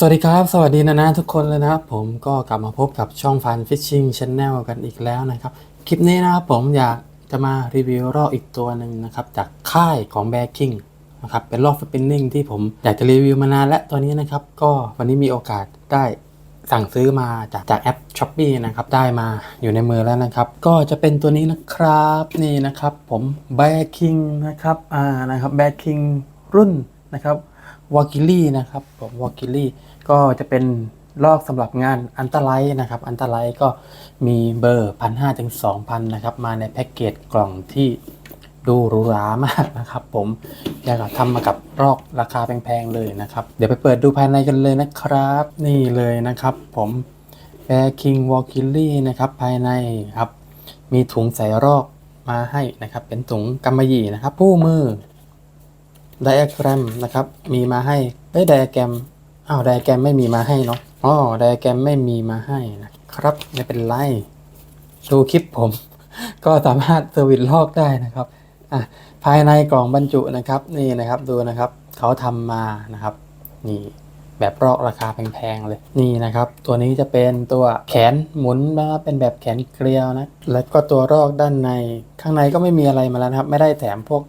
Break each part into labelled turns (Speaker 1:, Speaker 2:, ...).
Speaker 1: สวัสดีครับ สวัสดีนะนะทุกคนเลยนะครับ ผมก็กลับมาพบกับช่องฟันฟิชชิงช n แนลกันอีกแล้วนะครับ คลิปนี้นะครับผมอยากจะมารีวิวรอกอีกตัวหนึ่งนะครับ จากค่ายของ b บ a r King นะครับเป็นรอกสปินนิ่งที่ผมอยากจะรีวิวมานานและตัวนี้นะครับ ก็วันนี้มีโอกาสได้สั่งซื้อมาจากจากแอป s h อ p e e นะครับ ได้มาอยู่ในมือแล้วนะครับ ก็จะเป็นตัวนี้นะครับนี่นะครับ ผม b บ a r King นะครับอ่านะครับ b บ a r King รุ่นนะครับวอกิลี่นะครับผมวอกิลี่ ก็จะเป็นลอกสำหรับงานอันตรไลท์นะครับ อันตรไลท์ก็มีเบอร์พันห้าถึงสองพันนะครับ มาในแพ็กเกจกล่องที่ดูหรูหรามากนะครับ ผมอยากทำมากับรอกราคาแพงๆเลยนะครับ เดี๋ยวไปเปิดดูภายในกันเลยนะครับ นี่เลยนะครับ ผมแบคิงวอกิลลี่นะครับภายในครับ มีถุงใส่รอกมาให้นะครับ เป็นถุงกำมะหยี่นะครับ ผู้มือไดอะแกรมนะครับ มีมาให้ไดอะแกรม อ้าวไดแกรมไม่มีมาให้เนาะอ๋อไดแกรมไม่มีมาให้นะครับ ไม่เป็นไร ดูคลิปผม ก็สามารถเซอร์วิสลอกได้นะครับอะภายในกล่องบรรจุนะครับนี่นะครับดูนะครับเขาทำมานะครับ นี่แบบรอกราคาแพงๆเลยนี่นะครับ ตัวนี้จะเป็นตัวแขนหมุนนะเป็นแบบแขนเกลียวนะแล้วก็ตัวรอกด้านในข้างในก็ไม่มีอะไรมาแล้วนะครับ ไม่ได้แถมพวก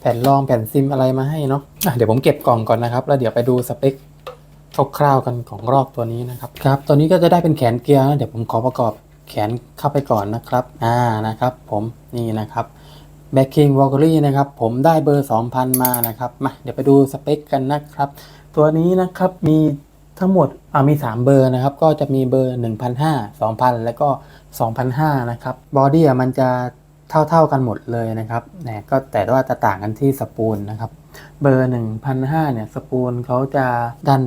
Speaker 1: แผ่นรองแผ่นซิมอะไรมาให้เนาะะเดี๋ยวผมเก็บกล่องก่อนนะครับ แล้วเดี๋ยวไปดูสเปค คร่าวๆกันของรอกตัวนี้นะครับครับตัวนี้ก็จะได้เป็นแขนเกียร์นะเดี๋ยวผมขอประกอบแขนเข้าไปก่อนนะครับอ่านะครับ ผมนี่นะครับแบ็คคิงวอลกอรี่นะครับผมได้เบอร์ 2,000 มานะครับมาเดี๋ยวไปดูสเปคกันนะครับ ตัวนี้นะครับมีทั้งหมดอ่ามี 3 เบอร์นะครับ ก็จะมีเบอร์ 1,500 2,000 แล้วก็ 2,500 นะครับบอดี้มันจะเท่าๆกันหมดเลยนะครับนะก็แต่ว่าจะต่างกันที่สปูลนะครับ เบอร์ 1,500 เนี่ยสปูลเขาจะด้าน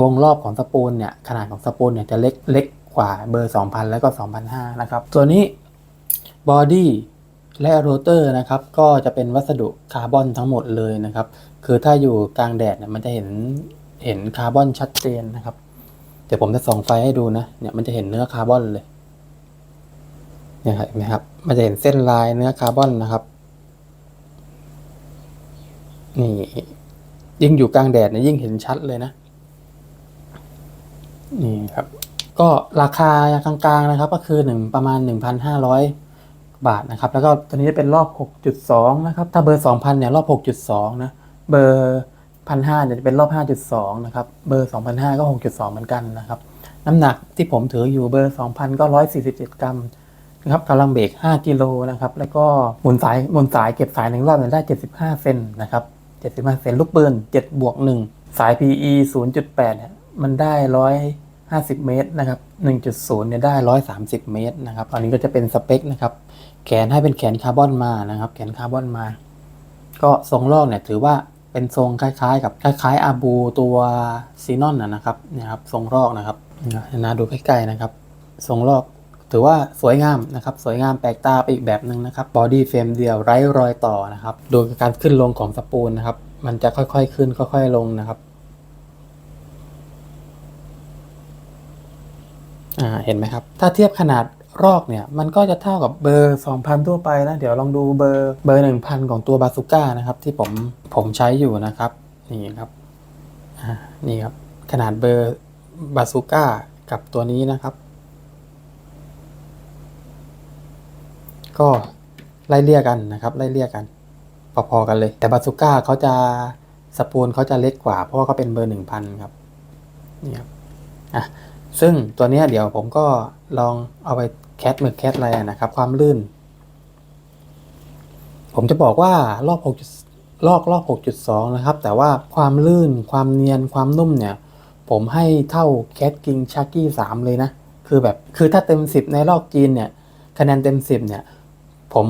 Speaker 1: วงรอบของสปูลเนี่ยขนาดของสปูลเนี่ยจะเล็กเล็กกว่าเบอร์ 2,000 แล้วก็2,500นะครับ ตัวนี้บอดี้และโรเตอร์นะครับก็จะเป็นวัสดุคาร์บอนทั้งหมดเลยนะครับ คือถ้าอยู่กลางแดดเนี่ยมันจะเห็นเห็นคาร์บอนชัดเจนนะครับเดี๋ยวผมจะส่องไฟให้ดูนะเนี่ยมันจะเห็นเนื้อคาร์บอนเลยเนี่ยเห็นไหมครับมันจะเห็นเส้นลายเนื้อคาร์บอนนะครับนี่ยิ่งอยู่กลางแดดเนี่ยยิ่งเห็นชัดเลยนะ นี่ครับ ก็ราคากลางๆนะครับ ก็คือหนึ่งประมาณ 1,500 บาทนะครับ แล้วก็ตัวนี้จะเป็นรอบ 6.2 นะครับ ถ้าเบอร์ 2,000 เนี่ยรอบ 6.2 นะ เบอร์1,500เนี่ยจะเป็นรอบ 5.2 นะครับ เบอร์ 2,500 ก็ 6.2 เหมือนกันนะครับ น้ำหนักที่ผมถืออยู่เบอร์ 2,000 ก็ 147 กรัมนะครับกำลังเบรก 5 กิโลนะครับ แล้วก็หมุนสายหมุนสายเก็บสายหนึ่งรอบได้ 75 เซนนะครับ 75 เซนลูกปืน7บวก1สาย PE 0.8เนี่ยมันได้ 50 เมตรนะครับ 1.0 เนี่ยได้ 130 เมตรนะครับ อันนี้ก็จะเป็นสเปคนะครับ แขนให้เป็นแขนคาร์บอนมานะครับ แขนคาร์บอนมา ก็ทรงลอกเนี่ยถือว่าเป็นทรงคล้ายๆ กับคล้ายๆอาบูตัวซีนอนนะครับนี่ยครับ ทรงลอกนะครับนะดูใกล้ๆนะครับ ทรงลอกถือว่าสวยงามนะครับ สวยงามแปลกตาไปอีกแบบหนึ่งนะครับ บอดี้เฟรมเดียวไร้รอยต่อนะครับ โดยการขึ้นลงของสปูลนะครับ มันจะค่อยๆขึ้นค่อย ๆลงนะครับ อ่า เห็นไหมครับ ถ้าเทียบขนาดรอกเนี่ยมันก็จะเท่ากับเบอร์ 2,000 ทั่วไปนะ เดี๋ยวลองดูเบอร์เบอร์ 1,000 ของตัวบาซูก้านะครับ ที่ผมผมใช้อยู่นะครับ นี่ครับนี่ครับ ขนาดเบอร์บาซูก้ากับตัวนี้นะครับ ก็ไล่เลี่ยกันนะครับ ไล่เลี่ยกัน พอๆกันเลย แต่บาซูก้าเขาจะสปูลเขาจะเล็กกว่า เพราะว่าเขาเป็นเบอร์หนึ่งพันครับนี่ครับอะ ซึ่งตัวนี้เดี๋ยวผมก็ลองเอาไปแคทหมึกแคทอะไรนะครับ ความลื่น ผมจะบอกว่ารอบ6ลอกรอบ 6.2 นะครับ แต่ว่าความลื่นความเนียนความนุ่มเนี่ย ผมให้เท่าแคทกิงชักกี้3เลยนะ คือแบบคือถ้าเต็ม 10 ในลอกจีนเนี่ย คะแนนเต็ม 10 เนี่ย ผม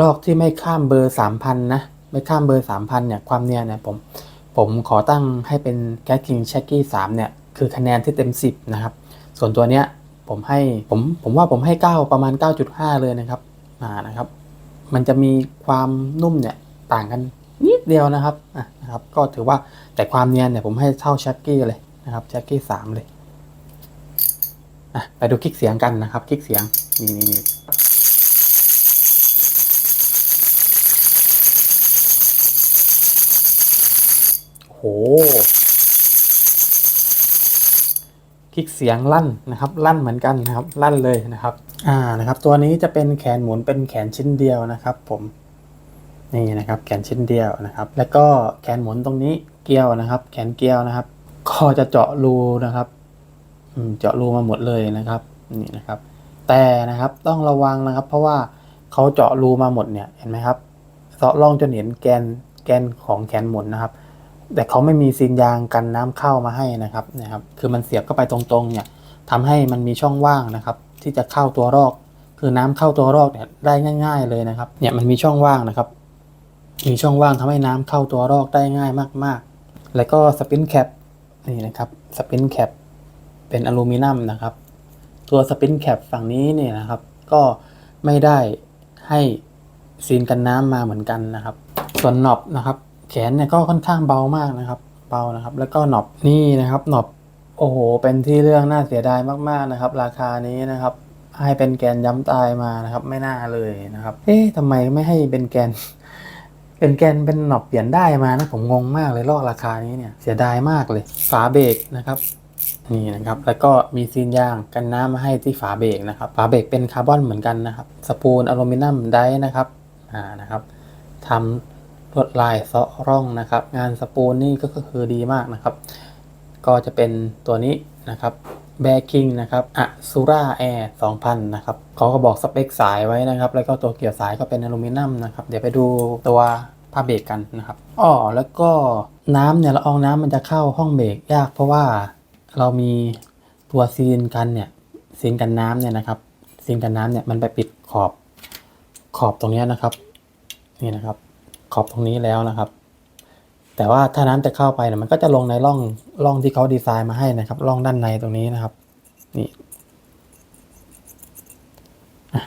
Speaker 1: ลอกที่ไม่ข้ามเบอร์ 3,000 นะ ไม่ข้ามเบอร์ 3,000 เนี่ย ความเนียนเนี่ยผมผมขอตั้งให้เป็นแคทกิงชักกี้3เนี่ย คือคะแนนที่เต็ม 10 นะครับ ส่วนตัวเนี้ยผมให้ผมผมว่าผมให้ 9 ประมาณ 9.5 เลยนะครับอ่านะครับ มันจะมีความนุ่มเนี่ยต่างกันนิดเดียวนะครับอะนะครับ ก็ถือว่าแต่ความเนียนเนี่ยผมให้เท่าชักกี้เลยนะครับชักกี้3เลยอะไปดูคลิกเสียงกันนะครับ คลิกเสียงนี่นี่นี่โห คลิกเสียงลั่นนะครับ ลั่นเหมือนกันนะครับ ลั่นเลยนะครับ อ่านะครับ ตัวนี้จะเป็นแขนหมุนเป็นแขนชิ้นเดียวนะครับ ผมนี่นะครับ แขนชิ้นเดียวนะครับ แล้วก็แขนหมุนตรงนี้เกลียวนะครับ แขนเกลียวนะครับ ก็จะเจาะรูนะครับเจาะรูมาหมดเลยนะครับนี่นะครับ แต่นะครับต้องระวังนะครับ เพราะว่าเขาเจาะรูมาหมดเนี่ยเห็นไหมครับเจาะล่องจนเห็นแกนแกนของแขนหมุนนะครับ แต่เขาไม่มีซีนยางกันน้ำเข้ามาให้นะครับนะครับ คือมันเสียบเข้าไปตรงๆเนี่ยทำให้มันมีช่องว่างนะครับ ที่จะเข้าตัวรอก คือน้ำเข้าตัวรอกเนี่ยได้ง่าย ๆเลยนะครับ เนี่ยมันมีช่องว่างนะครับ มีช่องว่างทำให้น้ำเข้าตัวรอกได้ง่ายมากๆ แล้วก็สปินแคปนี่นะครับสปินแคปเป็นอลูมิเนียมนะครับ ตัวสปินแคปฝั่งนี้เนี่ยนะครับ ก็ไม่ได้ให้ซีนกันน้ำมาเหมือนกันนะครับ ส่วนหนอบนะครับ แขนเนี่ยก็ค่อนข้างเบามากนะครับ เบานะครับ แล้วก็หนอบนี่นะครับ หนอบโอ้โห เป็นที่เรื่องน่าเสียดายมากๆนะครับ ราคานี้นะครับ ให้เป็นแกนย้ำตายมานะครับ ไม่น่าเลยนะครับ เอ๊ะทำไมไม่ให้เป็นแกน เป็นแกนเป็นหนอบเปลี่ยนได้มานะ ผมงงมากเลยลอกราคานี้เนี่ย เสียดายมากเลย ฝาเบรกนะครับนี่นะครับ แล้วก็มีซีนยางกันน้ำมาให้ที่ฝาเบรกนะครับ ฝาเบรกเป็นคาร์บอนเหมือนกันนะครับ สปูลอลูมิเนียมไดร์นะครับ อ่า นะครับทำ วดลายเซาะร่องนะครับ งานสปูลนี่ก็คือดีมากนะครับ ก็จะเป็นตัวนี้นะครับแบคิงนะครับอะซูราแอร์2000นะครับเขาก็บอกสเปคสายไว้นะครับ แล้วก็ตัวเกี่ยวสายก็เป็นอลูมิเนียมนะครับ เดี๋ยวไปดูตัวผ้าเบรกกันนะครับอ๋อแล้วก็น้ำเนี่ยละอองน้ำมันจะเข้าห้องเบรกยาก เพราะว่าเรามีตัวซีนกันเนี่ยซีนกันน้ำเนี่ยนะครับซีนกันน้ำเนี่ยมันไปปิดขอบขอบตรงนี้นะครับ นี่นะครับ ขอบตรงนี้แล้วนะครับ แต่ว่าถ้าน้ำจะเข้าไปเนี่ยมันก็จะลงในร่องร่องที่เขาดีไซน์มาให้นะครับร่องด้านในตรงนี้นะครับนี่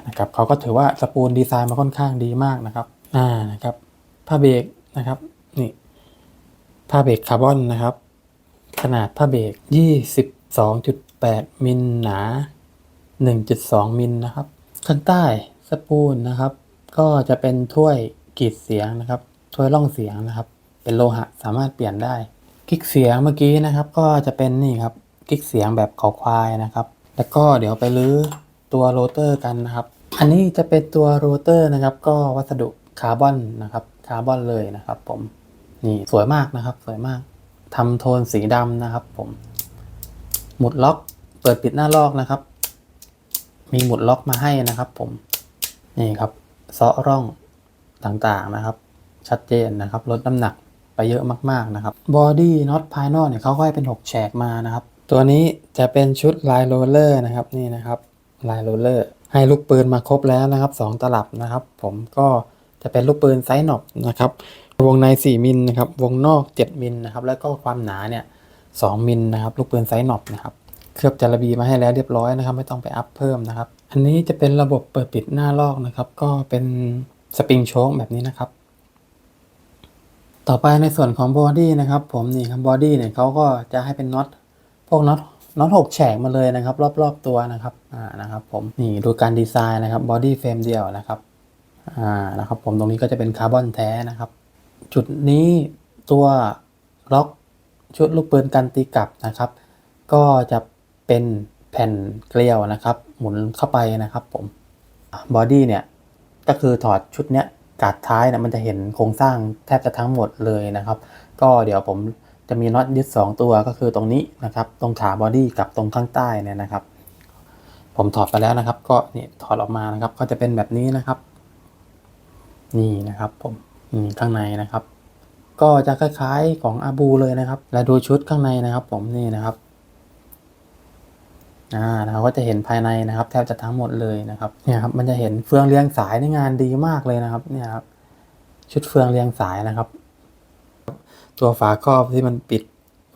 Speaker 1: นะครับเขาก็ถือว่าสปูลดีไซน์มาค่อนข้างดีมากนะครับอ่านะครับผ้าเบรกนะครับนี่ผ้าเบรกคาร์บอนนะครับ ขนาดผ้าเบรก22.8 มิลหนา 1.2 มิลนะครับ ข้างใต้สปูลนะครับ ก็จะเป็นถ้วย กรีดเสียงนะครับถ้วยร่องเสียงนะครับ เป็นโลหะสามารถเปลี่ยนได้กิกเสียงเมื่อกี้นะครับ ก็จะเป็นนี่ครับกิกเสียงแบบขาควายนะครับ แล้วก็เดี๋ยวไปรื้อตัวโรเตอร์กันนะครับ อันนี้จะเป็นตัวโรเตอร์นะครับ ก็วัสดุคาร์บอนนะครับคาร์บอนเลยนะครับ ผมนี่สวยมากนะครับ สวยมากทำโทนสีดำนะครับ ผม หมุดล็อกเปิดปิดหน้าลอกนะครับ มีหมุดล็อกมาให้นะครับ ผมนี่ครับเซาะร่อง ต่างๆนะครับ ชัดเจนนะครับ ลดน้ำหนักไปเยอะมากๆนะครับบอดี้น็อตภายนอกเนี่ยเขาก็ให้เป็น 6 แฉกมานะครับ ตัวนี้จะเป็นชุดลายโรลเลอร์นะครับนี่นะครับลายโรลเลอร์ให้ลูกปืนมาครบแล้วนะครับ 2 ตลับนะครับ ผมก็จะเป็นลูกปืนไซส์หนอบนะครับวงใน 4 มิลนะครับวงนอก 7 มิลนะครับแล้วก็ความหนาเนี่ย2มิลนะครับลูกปืนไซส์หนอบนะครับเคลือบจารบีมาให้แล้วเรียบร้อยนะครับ ไม่ต้องไปอัพเพิ่มนะครับ อันนี้จะเป็นระบบเปิดปิดหน้าลอกนะครับ ก็เป็น สปริงโชคแบบนี้นะครับ ต่อไปในส่วนของบอดี้นะครับ ผมนี่ครับบอดี้เนี่ยเขาก็จะให้เป็นน็อตพวกน็อตน็อตหกแฉกมาเลยนะครับ รอบๆตัวนะครับอ่านะครับ ผมนี่ดูการดีไซน์นะครับบอดี้เฟรมเดียวนะครับอ่านะครับ ผมตรงนี้ก็จะเป็นคาร์บอนแท้นะครับ จุดนี้ตัวล็อกชุดลูกปืนกันตีกลับนะครับ ก็จะเป็นแผ่นเกลียวนะครับ หมุนเข้าไปนะครับ ผมบอดี้เนี่ย ก็คือถอดชุดเนี้ยกาดท้ายนะมันจะเห็นโครงสร้างแทบจะทั้งหมดเลยนะครับ ก็เดี๋ยวผมจะมีน็อตยึด 2 ตัวก็คือตรงนี้นะครับ ตรงขาบอดี้กับตรงข้างใต้เนี่ยนะครับ ผมถอดไปแล้วนะครับ ก็นี่ถอดออกมานะครับ ก็จะเป็นแบบนี้นะครับ นี่นะครับผมนี่ข้างในนะครับ ก็จะคล้ายๆของอาบูเลยนะครับ และดูชุดข้างในนะครับ ผมนี่นะครับ อ่าเราก็จะเห็นภายในนะครับ แทบจะทั้งหมดเลยนะครับเนี่ยครับมันจะเห็นเฟืองเรียงสายในงานดีมากเลยนะครับเนี่ยครับชุดเฟืองเรียงสายนะครับ ตัวฝาครอบที่มันปิด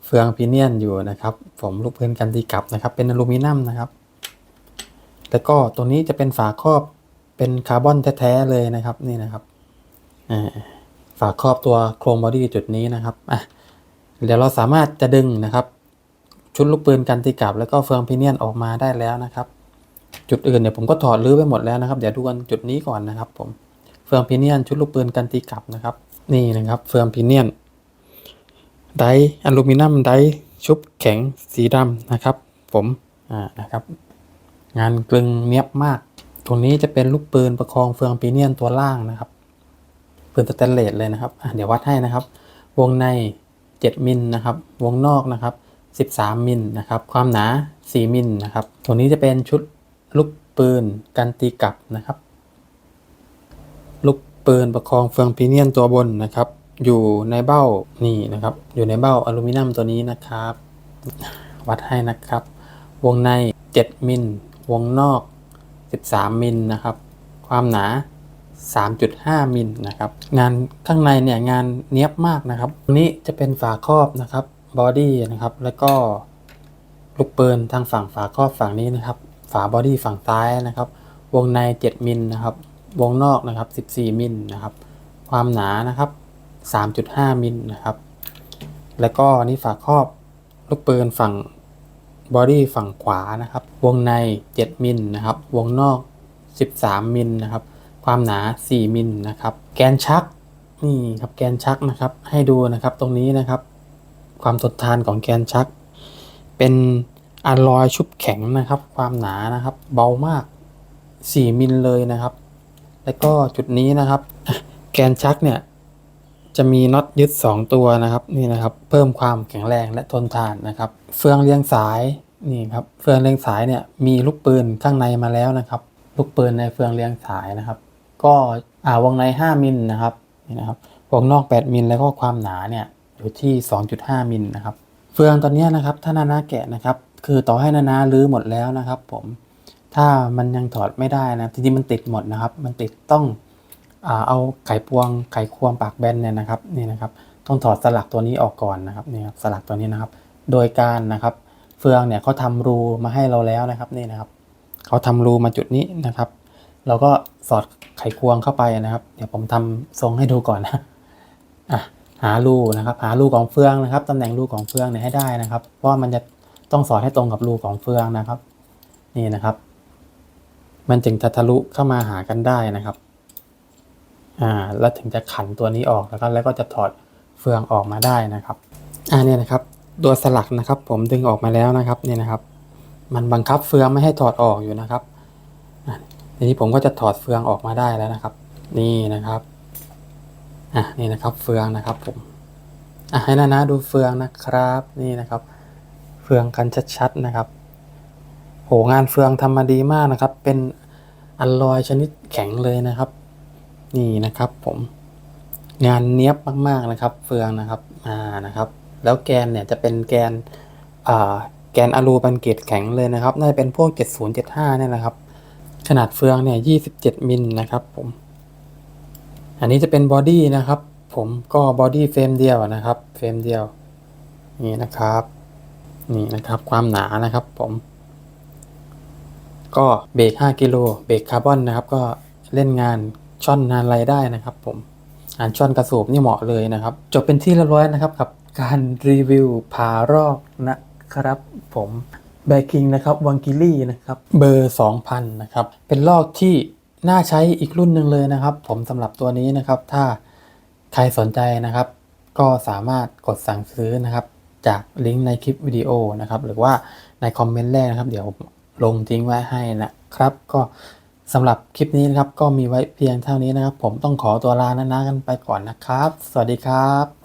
Speaker 1: เฟืองพีเนียนอยู่นะครับผมลูกพื้นกันตีกลับนะครับ เป็นอลูมิเนียมนะครับ แล้วก็ตัวนี้จะเป็นฝาครอบเป็นคาร์บอนแท้ๆเลยนะครับนี่นะครับฝาครอบตัวโครงบอดี้จุดนี้นะครับอะเดี๋ยวเราสามารถจะดึงนะครับ ชุดลูกปืนกันตีกลับแล้วก็เฟืองพีเนียนออกมาได้แล้วนะครับ จุดอื่นเนี่ยผมก็ถอดรื้อไปหมดแล้วนะครับ เดี๋ยวดูกันจุดนี้ก่อนนะครับ ผมเฟืองพีเนียนชุดลูกปืนกันตีกลับนะครับ นี่นะครับ เฟืองพีเนียนไดอลูมิเนียมไดชุบแข็งสีดำนะครับ ผมอ่านะครับ งานกลึงเนียบมาก ตรงนี้จะเป็นลูกปืนประคองเฟืองปีเนียนตัวล่างนะครับปืนสแตนเลสเลยนะครับเดี๋ยววัดให้นะครับ วงใน 7มิลนะครับ วงนอกนะครับ 13 มิลนะครับ ความหนา 4 มิลนะครับตรงนี้จะเป็นชุดลูกปืนกันตีกลับนะครับ ลูกปืนประคองเฟืองพีเนียนตัวบนนะครับ อยู่ในเบ้านี่นะครับ อยู่ในเบ้าอลูมิเนียมตัวนี้นะครับ วัดให้นะครับ วงใน 7 มิล วงนอก 13 มิลนะครับ ความหนา 3.5 มิลนะครับ งานข้างในเนี่ยงานเนี้ยบมากนะครับตรงนี้จะเป็นฝาครอบนะครับ บอดี้นะครับ แล้วก็ลูกปืนทางฝั่งฝาครอบฝั่งนี้นะครับ ฝาบอดี้ฝั่งซ้ายนะครับ วงใน 7 มิลนะครับ วงนอกนะครับ 14 มิลนะครับ ความหนานะครับ 3.5 มิลนะครับ แล้วก็นนี่ฝาครอบลูกปืนฝั่งบอดี้ฝั่งขวานะครับ วงใน 7 มิลนะครับ วงนอก 13 มิลนะครับ ความหนา 4 มิลนะครับ แกนชักนี่ครับแกนชักนะครับ ให้ดูนะครับตรงนี้นะครับ ความทนทานของแกนชัก เป็นอะลอยชุบแข็งนะครับ ความหนานะครับ เบามาก 4 มิลเลยนะครับ แล้วก็จุดนี้นะครับ แกนชักเนี่ยจะมีน็อตยึด 2 ตัวนะครับนี่นะครับเพิ่มความแข็งแรงและทนทานนะครับ เฟืองเลี้ยงสายนี่ครับเฟืองเลี้ยงสายเนี่ยมีลูกปืนข้างในมาแล้วนะครับ ลูกปืนในเฟืองเลี้ยงสายนะครับ ก็อ่าวงใน 5มิลนะครับนี่นะครับวงนอก 8มิลแล้วก็ความหนาเนี่ย อยู่ที่ 2.5 มิลนะครับ เฟืองตอนนี้นะครับถ้านานาแกะนะครับ คือต่อให้นานาลื้อหมดแล้วนะครับ ผมถ้ามันยังถอดไม่ได้นะจริงๆมันติดหมดนะครับ มันติดต้องอเอาไขพวงไขควงปากแบนเนี่ยนะครับนี่นะครับ ต้องถอดสลักตัวนี้ออกก่อนนะครับนี่ครับสลักตัวนี้นะครับ โดยการนะครับเฟืองเนี่ยเขาทำรูมาให้เราแล้วนะครับนี่นะครับเขาทำรูมาจุดนี้นะครับ เราก็สอดไขควงเข้าไปนะครับ เดี๋ยวผมทำทรงให้ดูก่อนนะอะ หารูนะครับ หารูของเฟืองนะครับตำแหน่งรูของเฟืองเนี่ยให้ได้นะครับ เพราะมันจะต้องสอดให้ตรงกับรูของเฟืองนะครับ นี่นะครับ มันจึงจะทะลุเข้ามาหากันได้นะครับ อ่า แล้วถึงจะขันตัวนี้ออกแล้วก็แล้วก็จะถอดเฟืองออกมาได้นะครับ อ่าเนี่ยนะครับ ตัวสลักนะครับ ผมดึงออกมาแล้วนะครับนี่นะครับ มันบังคับเฟืองไม่ให้ถอดออกอยู่นะครับอะทีนี้ผมก็จะถอดเฟืองออกมาได้แล้วนะครับ นี่นะครับ อะนี่นะครับเฟืองนะครับผมอะให้นานะดูเฟืองนะครับนี่นะครับ เฟืองกันชัดๆนะครับ โหงานเฟืองทำมาดีมากนะครับ เป็นอัลลอยชนิดแข็งเลยนะครับ นี่นะครับผมงานเนี้ยบมากๆนะครับ เฟืองนะครับอ่านะครับ แล้วแกนเนี่ยจะเป็นแกนอ่าแกนอะลูบันเกตแข็งเลยนะครับ น่าจะเป็นพวก 7075เนี่ยแหละครับ ขนาดเฟืองเนี่ย 27 มิลนะครับผม อันนี้จะเป็นบอดี้นะครับ ผมก็บอดี้เฟรมเดียวนะครับ เฟรมเดียว นี่นะครับ นี่นะครับความหนานะครับผม ก็เบรก5กิโลเบรกคาร์บอนนะครับ ก็เล่นงานช่อนงานอะไรได้นะครับ ผมงานช่อนกระสูบนี่เหมาะเลยนะครับ จบเป็นที่เรียบร้อยนะครับกับการรีวิวผารอกนะครับ ผมแบคิงนะครับวังกิลี่นะครับ เบอร์ 2000 นะครับ เป็นลอกที่ น่าใช้อีกรุ่นหนึ่งเลยนะครับ ผมสำหรับตัวนี้นะครับ ถ้าใครสนใจนะครับ ก็สามารถกดสั่งซื้อนะครับ จากลิงก์ในคลิปวิดีโอนะครับ หรือว่าในคอมเมนต์แรกนะครับ เดี๋ยวลงทิ้งไว้ให้นะครับ ก็สำหรับคลิปนี้นะครับ ก็มีไว้เพียงเท่านี้นะครับ ผมต้องขอตัวลานะนะกันไปก่อนนะครับ สวัสดีครับ